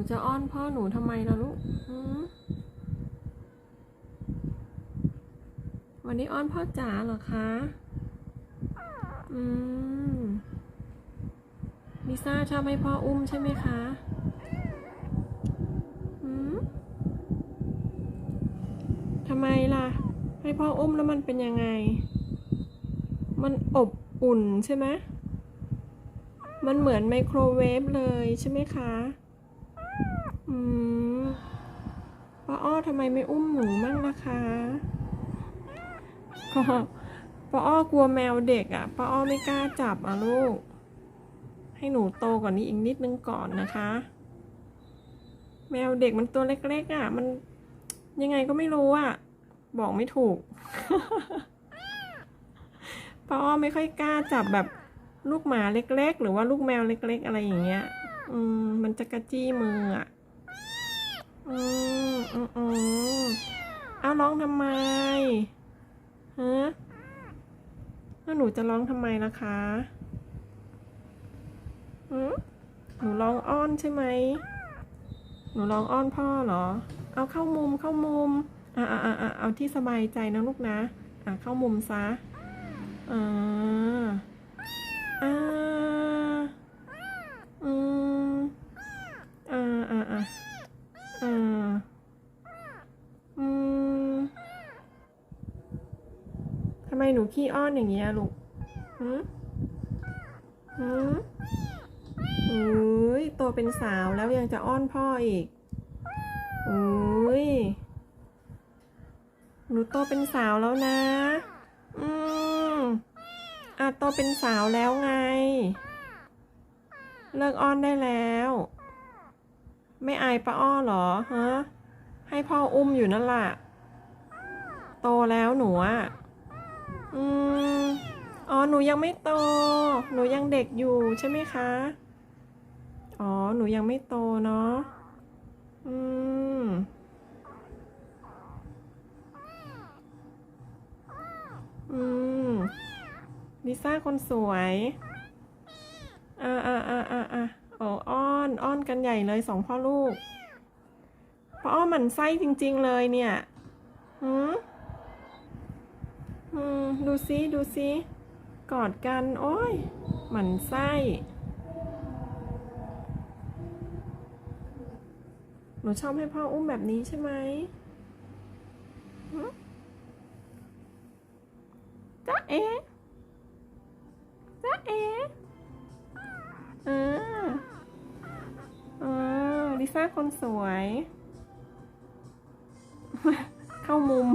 นูจะอ้อนพ่อหนูทำไมล่ะลูกวันนี้อ้อนพ่อจ๋าเหรอคะ อืมลิซ่าชอบให้พ่ออุ้มใช่ไหมคะหืมทำไมล่ะ ให้พ่ออุ้มแล้วมันเป็นยังไง มันอบอุ่นใช่ไหมมันเหมือนไมโครเวฟเลยใช่ไหมคะ อืมป้าอ้อทำไมไม่อุ้มหนูมั่งนะคะก็ป้าอ้อกลัวแมวเด็กอะป้าอ้อไม่กล้าจับอะลูก ให้หนูโตกว่านี้อีกนิดนึงก่อนนะคะ แมวเด็กมันตัวเล็กๆอะ มันยังไงก็ไม่รู้อะ บอกไม่ถูกป้าอ้อไม่ค่อยกล้าจับแบบลูกหมาเล็ก ๆ หรือว่าลูกแมวเล็ก ๆ อะไรอย่างเงี้ย อืม มันจะกระจี้มืออะ อืมอืมอืมเอาร้องทำไมฮะแล้วหนูจะร้องทำไมล่ะคะหืมหนูร้องอ้อนใช่ไหม หนูร้องอ้อนพ่อเหรอ เอาเข้ามุมเข้ามุม อ่าอ่าอ่าเอาที่สบายใจนะลูกนะ อ่าเข้ามุมซะอ่าอ่า อืม อ่าอ่าอ่าอ่า อืม ทำ ไมหนูขี้อ้อนอย่างเงี้ยลูกหืมหืมอุ้ยโตเป็นสาวแล้วยังจะอ้อนพ่ออีกอุ้ยหนูโตเป็นสาวแล้วนะ อืมอะโตเป็นสาวแล้วไง เลิกอ้อนได้แล้ว ไม่อายป้าอ้อหรอฮะให้พ่ออุ้มอยู่นั่นแหละโตแล้วหนูอะ อืมอ๋อ หนูยังไม่โต หนูยังเด็กอยู่ใช่ไหมคะ อ๋อ หนูยังไม่โตเนาะ อืม อืม ลิซ่าคนสวย อ่าอ่าอ่าอ่าอ่าโอ้อ้อน อ้อนกันใหญ่เลยสองพ่อลูกพ่ออ้อหมันไส้จริง ๆ เลยเนี่ย หืมอืม ดูซิดูซิ กอดกัน โอ้ยหมันไส้หนูชอบให้พ่ออุ้มแบบนี้ใช่ไหมจ๊ะเอ๋จ๊ะเอ๋อ่าอ่าลิซ่าคนสวย เข้ามุม